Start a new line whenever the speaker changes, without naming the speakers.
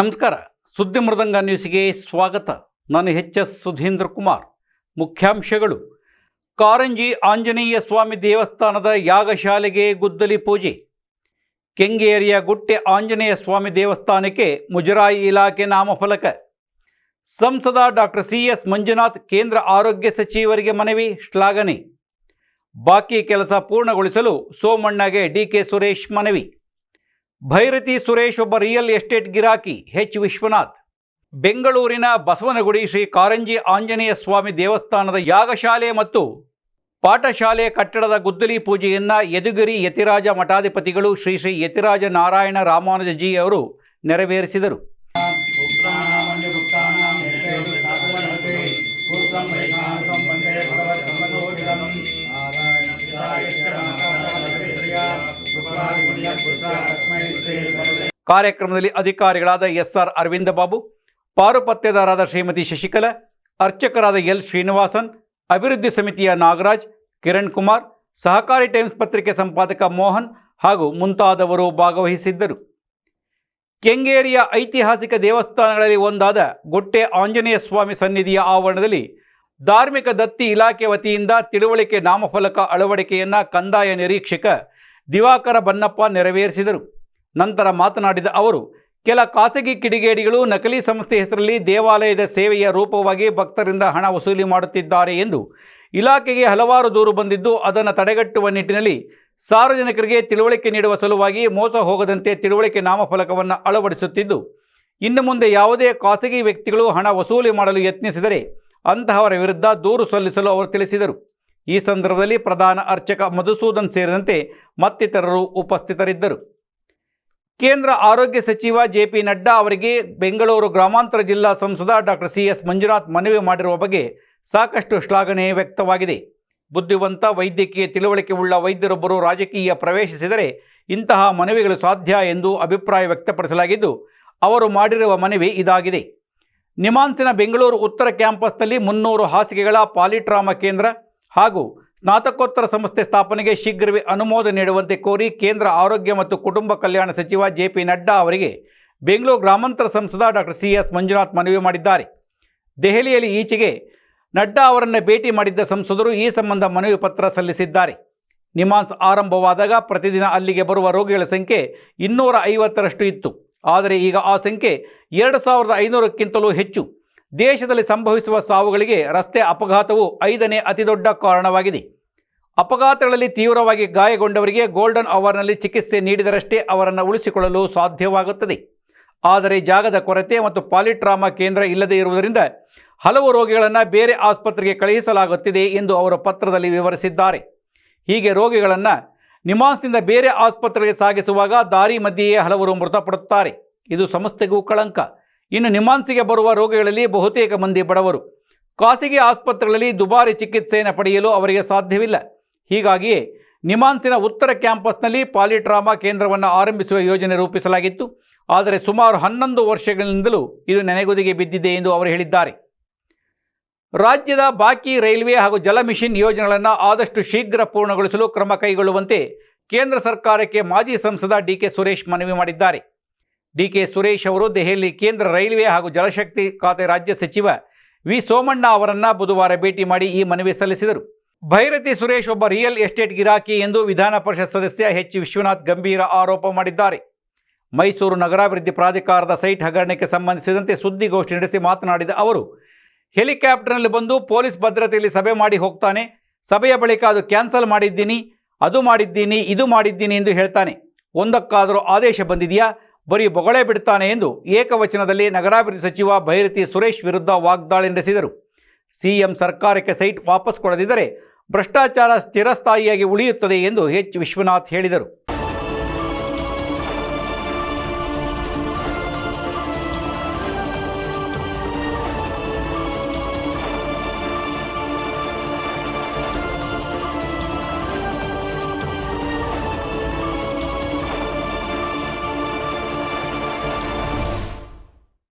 ನಮಸ್ಕಾರ. ಸುದ್ದಿ ಮೃದಂಗ ನ್ಯೂಸ್ಗೆ ಸ್ವಾಗತ. ನಾನು ಎಚ್ ಎಸ್ ಸುಧೀಂದ್ರ ಕುಮಾರ್. ಮುಖ್ಯಾಂಶಗಳು. ಕಾರಂಜಿ ಆಂಜನೇಯ ಸ್ವಾಮಿ ದೇವಸ್ಥಾನದ ಯಾಗಶಾಲೆಗೆ ಗುದ್ದಲಿ ಪೂಜೆ. ಕೆಂಗೇರಿಯ ಗುಟ್ಟೆ ಆಂಜನೇಯ ಸ್ವಾಮಿ ದೇವಸ್ಥಾನಕ್ಕೆ ಮುಜರಾಯಿ ಇಲಾಖೆ ನಾಮಫಲಕ. ಸಂಸದ ಡಾಕ್ಟರ್ ಸಿ ಎಸ್ ಮಂಜುನಾಥ್ ಕೇಂದ್ರ ಆರೋಗ್ಯ ಸಚಿವರಿಗೆ ಮನವಿ, ಶ್ಲಾಘನೆ. ಬಾಕಿ ಕೆಲಸ ಪೂರ್ಣಗೊಳಿಸಲು ಸೋಮಣ್ಣಗೆ ಡಿ ಕೆ ಸುರೇಶ್ ಮನವಿ. ಭೈರತಿ ಸುರೇಶ್ ಒಬ್ಬ ರಿಯಲ್ ಎಸ್ಟೇಟ್ ಗಿರಾಕಿ ಹೆಚ್ ವಿಶ್ವನಾಥ್. ಬೆಂಗಳೂರಿನ ಬಸವನಗುಡಿ ಶ್ರೀ ಕಾರಂಜಿ ಆಂಜನೇಯ ಸ್ವಾಮಿ ದೇವಸ್ಥಾನದ ಯಾಗಶಾಲೆ ಮತ್ತು ಪಾಠಶಾಲೆ ಕಟ್ಟಡದ ಗುದ್ದಲಿ ಪೂಜೆಯನ್ನು ಯದುಗಿರಿ ಯತಿರಾಜ ಮಠಾಧಿಪತಿಗಳು ಶ್ರೀ ಶ್ರೀ ಯತಿರಾಜ ನಾರಾಯಣ ರಾಮಾನುಜಜಿ ಅವರು ನೆರವೇರಿಸಿದರು. ಕಾರ್ಯಕ್ರಮದಲ್ಲಿ ಅಧಿಕಾರಿಗಳಾದ ಎಸ್ಆರ್ ಅರವಿಂದ ಬಾಬು, ಪಾರುಪತ್ಯದಾರರಾದ ಶ್ರೀಮತಿ ಶಶಿಕಲಾ, ಅರ್ಚಕರಾದ ಎಲ್ ಶ್ರೀನಿವಾಸನ್, ಅಭಿವೃದ್ಧಿ ಸಮಿತಿಯ ನಾಗರಾಜ್, ಕಿರಣ್ ಕುಮಾರ್, ಸಹಕಾರಿ ಟೈಮ್ಸ್ ಪತ್ರಿಕೆ ಸಂಪಾದಕ ಮೋಹನ್ ಹಾಗೂ ಮುಂತಾದವರು ಭಾಗವಹಿಸಿದ್ದರು. ಕೆಂಗೇರಿಯ ಐತಿಹಾಸಿಕ ದೇವಸ್ಥಾನಗಳಲ್ಲಿ ಒಂದಾದ ಗೊಟ್ಟೆ ಆಂಜನೇಯ ಸ್ವಾಮಿ ಸನ್ನಿಧಿಯ ಆವರಣದಲ್ಲಿ ಧಾರ್ಮಿಕ ದತ್ತಿ ಇಲಾಖೆ ವತಿಯಿಂದ ತಿಳುವಳಿಕೆ ನಾಮಫಲಕ ಅಳವಡಿಕೆಯನ್ನು ಕಂದಾಯ ನಿರೀಕ್ಷಕ ದಿವಾಕರ ಬನ್ನಪ್ಪ ನೆರವೇರಿಸಿದರು. ನಂತರ ಮಾತನಾಡಿದ ಅವರು, ಕೆಲ ಖಾಸಗಿ ಕಿಡಿಗೇಡಿಗಳು ನಕಲಿ ಸಂಸ್ಥೆ ಹೆಸರಲ್ಲಿ ದೇವಾಲಯದ ಸೇವೆಯ ರೂಪವಾಗಿ ಭಕ್ತರಿಂದ ಹಣ ವಸೂಲಿ ಮಾಡುತ್ತಿದ್ದಾರೆ ಎಂದು ಇಲಾಖೆಗೆ ಹಲವಾರು ದೂರು ಬಂದಿದ್ದು ಅದನ್ನು ತಡೆಗಟ್ಟುವ ನಿಟ್ಟಿನಲ್ಲಿ ಸಾರ್ವಜನಿಕರಿಗೆ ತಿಳುವಳಿಕೆ ನೀಡುವ ಸಲುವಾಗಿ ಮೋಸ ಹೋಗದಂತೆ ತಿಳುವಳಿಕೆ ನಾಮಫಲಕವನ್ನು ಅಳವಡಿಸುತ್ತಿದ್ದು, ಇನ್ನು ಮುಂದೆ ಯಾವುದೇ ಖಾಸಗಿ ವ್ಯಕ್ತಿಗಳು ಹಣ ವಸೂಲಿ ಮಾಡಲು ಯತ್ನಿಸಿದರೆ ಅಂತಹವರ ವಿರುದ್ಧ ದೂರು ಸಲ್ಲಿಸಲು ಅವರು ತಿಳಿಸಿದರು. ಈ ಸಂದರ್ಭದಲ್ಲಿ ಪ್ರಧಾನ ಅರ್ಚಕ ಮಧುಸೂದನ್ ಸೇರಿದಂತೆ ಮತ್ತಿತರರು ಉಪಸ್ಥಿತರಿದ್ದರು. ಕೇಂದ್ರ ಆರೋಗ್ಯ ಸಚಿವ ಜೆ ಪಿ ನಡ್ಡಾ ಅವರಿಗೆ ಬೆಂಗಳೂರು ಗ್ರಾಮಾಂತರ ಜಿಲ್ಲಾ ಸಂಸದ ಡಾಕ್ಟರ್ ಸಿ ಎಸ್ ಮಂಜುನಾಥ್ ಮನವಿ ಮಾಡಿರುವ ಬಗ್ಗೆ ಸಾಕಷ್ಟು ಶ್ಲಾಘನೆ ವ್ಯಕ್ತವಾಗಿದೆ. ಬುದ್ಧಿವಂತ, ವೈದ್ಯಕೀಯ ತಿಳುವಳಿಕೆ ಉಳ್ಳ ವೈದ್ಯರೊಬ್ಬರು ರಾಜಕೀಯ ಪ್ರವೇಶಿಸಿದರೆ ಇಂತಹ ಮನವಿಗಳು ಸಾಧ್ಯ ಎಂದು ಅಭಿಪ್ರಾಯ ವ್ಯಕ್ತಪಡಿಸಲಾಗಿದ್ದು, ಅವರು ಮಾಡಿರುವ ಮನವಿ ಇದಾಗಿದೆ. ನಿಮಾನ್ಸಿನ ಬೆಂಗಳೂರು ಉತ್ತರ ಕ್ಯಾಂಪಸ್ನಲ್ಲಿ ಮುನ್ನೂರು ಹಾಸಿಗೆಗಳ ಪಾಲಿಟ್ರಾಮಾ ಕೇಂದ್ರ ಹಾಗೂ ಸ್ನಾತಕೋತ್ತರ ಸಂಸ್ಥೆ ಸ್ಥಾಪನೆಗೆ ಶೀಘ್ರವೇ ಅನುಮೋದನೆ ನೀಡುವಂತೆ ಕೋರಿ ಕೇಂದ್ರ ಆರೋಗ್ಯ ಮತ್ತು ಕುಟುಂಬ ಕಲ್ಯಾಣ ಸಚಿವ ಜೆ ಪಿ ನಡ್ಡಾ ಅವರಿಗೆ ಬೆಂಗಳೂರು ಗ್ರಾಮಾಂತರ ಸಂಸದ ಡಾಕ್ಟರ್ ಸಿ ಎಸ್ ಮಂಜುನಾಥ್ ಮನವಿ ಮಾಡಿದ್ದಾರೆ. ದೆಹಲಿಯಲ್ಲಿ ಈಚೆಗೆ ನಡ್ಡಾ ಅವರನ್ನು ಭೇಟಿ ಮಾಡಿದ್ದ ಸಂಸದರು ಈ ಸಂಬಂಧ ಮನವಿ ಪತ್ರ ಸಲ್ಲಿಸಿದ್ದಾರೆ. ನಿಮಾನ್ಸ್ ಆರಂಭವಾದಾಗ ಪ್ರತಿದಿನ ಅಲ್ಲಿಗೆ ಬರುವ ರೋಗಿಗಳ ಸಂಖ್ಯೆ ಇನ್ನೂರ ಐವತ್ತರಷ್ಟು ಇತ್ತು. ಆದರೆ ಈಗ ಆ ಸಂಖ್ಯೆ ಎರಡು ಸಾವಿರದ ಐನೂರಕ್ಕಿಂತಲೂ ಹೆಚ್ಚು. ದೇಶದಲ್ಲಿ ಸಂಭವಿಸುವ ಸಾವುಗಳಿಗೆ ರಸ್ತೆ ಅಪಘಾತವು ಐದನೇ ಅತಿದೊಡ್ಡ ಕಾರಣವಾಗಿದೆ. ಅಪಘಾತಗಳಲ್ಲಿ ತೀವ್ರವಾಗಿ ಗಾಯಗೊಂಡವರಿಗೆ ಗೋಲ್ಡನ್ ಅವರ್ನಲ್ಲಿ ಚಿಕಿತ್ಸೆ ನೀಡಿದರಷ್ಟೇ ಅವರನ್ನು ಉಳಿಸಿಕೊಳ್ಳಲು ಸಾಧ್ಯವಾಗುತ್ತದೆ. ಆದರೆ ಜಾಗದ ಕೊರತೆ ಮತ್ತು ಪಾಲಿಟ್ರಾಮಾ ಕೇಂದ್ರ ಇಲ್ಲದೇ ಇರುವುದರಿಂದ ಹಲವು ರೋಗಿಗಳನ್ನು ಬೇರೆ ಆಸ್ಪತ್ರೆಗೆ ಕಳುಹಿಸಲಾಗುತ್ತಿದೆ ಎಂದು ಅವರು ಪತ್ರದಲ್ಲಿ ವಿವರಿಸಿದ್ದಾರೆ. ಹೀಗೆ ರೋಗಿಗಳನ್ನು ನಿಮಾನ್ಸ್ನಿಂದ ಬೇರೆ ಆಸ್ಪತ್ರೆಗೆ ಸಾಗಿಸುವಾಗ ದಾರಿ ಮಧ್ಯೆಯೇ ಹಲವರು ಮೃತಪಡುತ್ತಾರೆ. ಇದು ಸಂಸ್ಥೆಗೂ ಕಳಂಕ. ಇನ್ನು ನಿಮಾನ್ಸಿಗೆ ಬರುವ ರೋಗಿಗಳಲ್ಲಿ ಬಹುತೇಕ ಮಂದಿ ಬಡವರು. ಖಾಸಗಿ ಆಸ್ಪತ್ರೆಗಳಲ್ಲಿ ದುಬಾರಿ ಚಿಕಿತ್ಸೆಯನ್ನು ಪಡೆಯಲು ಅವರಿಗೆ ಸಾಧ್ಯವಿಲ್ಲ. ಹೀಗಾಗಿಯೇ ನಿಮಾನ್ಸಿನ ಉತ್ತರ ಕ್ಯಾಂಪಸ್ನಲ್ಲಿ ಪಾಲಿಟ್ರಾಮಾ ಕೇಂದ್ರವನ್ನು ಆರಂಭಿಸುವ ಯೋಜನೆ ರೂಪಿಸಲಾಗಿತ್ತು. ಆದರೆ ಸುಮಾರು ಹನ್ನೊಂದು ವರ್ಷಗಳಿಂದಲೂ ಇದು ನೆನೆಗುದಿಗೆ ಬಿದ್ದಿದೆ ಎಂದು ಅವರು ಹೇಳಿದ್ದಾರೆ. ರಾಜ್ಯದ ಬಾಕಿ ರೈಲ್ವೆ ಹಾಗೂ ಜಲಮಿಷನ್ ಯೋಜನೆಗಳನ್ನು ಆದಷ್ಟು ಶೀಘ್ರ ಪೂರ್ಣಗೊಳಿಸಲು ಕ್ರಮ ಕೈಗೊಳ್ಳುವಂತೆ ಕೇಂದ್ರ ಸರ್ಕಾರಕ್ಕೆ ಮಾಜಿ ಸಂಸದ ಡಿ ಕೆ ಸುರೇಶ್ ಮನವಿ ಮಾಡಿದ್ದಾರೆ. ಡಿ ಕೆ ಸುರೇಶ್ ಅವರು ದೆಹಲಿ ಕೇಂದ್ರ ರೈಲ್ವೆ ಹಾಗೂ ಜಲಶಕ್ತಿ ಖಾತೆ ರಾಜ್ಯ ಸಚಿವ ವಿ ಸೋಮಣ್ಣ ಅವರನ್ನು ಬುಧವಾರ ಭೇಟಿ ಮಾಡಿ ಈ ಮನವಿ ಸಲ್ಲಿಸಿದರು. ಭೈರತಿ ಸುರೇಶ್ ಒಬ್ಬ ರಿಯಲ್ ಎಸ್ಟೇಟ್ ಗಿರಾಕಿ ಎಂದು ವಿಧಾನ ಪರಿಷತ್ ಸದಸ್ಯ ಎಚ್ ವಿಶ್ವನಾಥ್ ಗಂಭೀರ ಆರೋಪ ಮಾಡಿದ್ದಾರೆ. ಮೈಸೂರು ನಗರಾಭಿವೃದ್ಧಿ ಪ್ರಾಧಿಕಾರದ ಸೈಟ್ ಹಗರಣಕ್ಕೆ ಸಂಬಂಧಿಸಿದಂತೆ ಸುದ್ದಿಗೋಷ್ಠಿ ನಡೆಸಿ ಮಾತನಾಡಿದ ಅವರು, ಹೆಲಿಕಾಪ್ಟರ್ನಲ್ಲಿ ಬಂದು ಪೊಲೀಸ್ ಭದ್ರತೆಯಲ್ಲಿ ಸಭೆ ಮಾಡಿ ಹೋಗ್ತಾನೆ. ಸಭೆಯ ಬಳಿಕ ಅದು ಕ್ಯಾನ್ಸಲ್ ಮಾಡಿದ್ದೀನಿ, ಅದು ಮಾಡಿದ್ದೀನಿ, ಇದು ಮಾಡಿದ್ದೀನಿ ಎಂದು ಹೇಳ್ತಾನೆ. ಒಂದಕ್ಕಾದರೂ ಆದೇಶ ಬಂದಿದೆಯಾ? ಬರೀ ಬೊಗಳೆ ಬಿಡ್ತಾನೆ ಎಂದು ಏಕವಚನದಲ್ಲಿ ನಗರಾಭಿವೃದ್ಧಿ ಸಚಿವ ಭೈರತಿ ಸುರೇಶ್ ವಿರುದ್ಧ ವಾಗ್ದಾಳಿ ನಡೆಸಿದರು. ಸಿಎಂ ಸರ್ಕಾರಕ್ಕೆ ಸೈಟ್ ವಾಪಸ್ ಕೊಡದಿದ್ದರೆ ಭ್ರಷ್ಟಾಚಾರ ಸ್ಥಿರಸ್ಥಾಯಿಯಾಗಿ ಉಳಿಯುತ್ತದೆ ಎಂದು ಎಚ್. ವಿಶ್ವನಾಥ್ ಹೇಳಿದರು.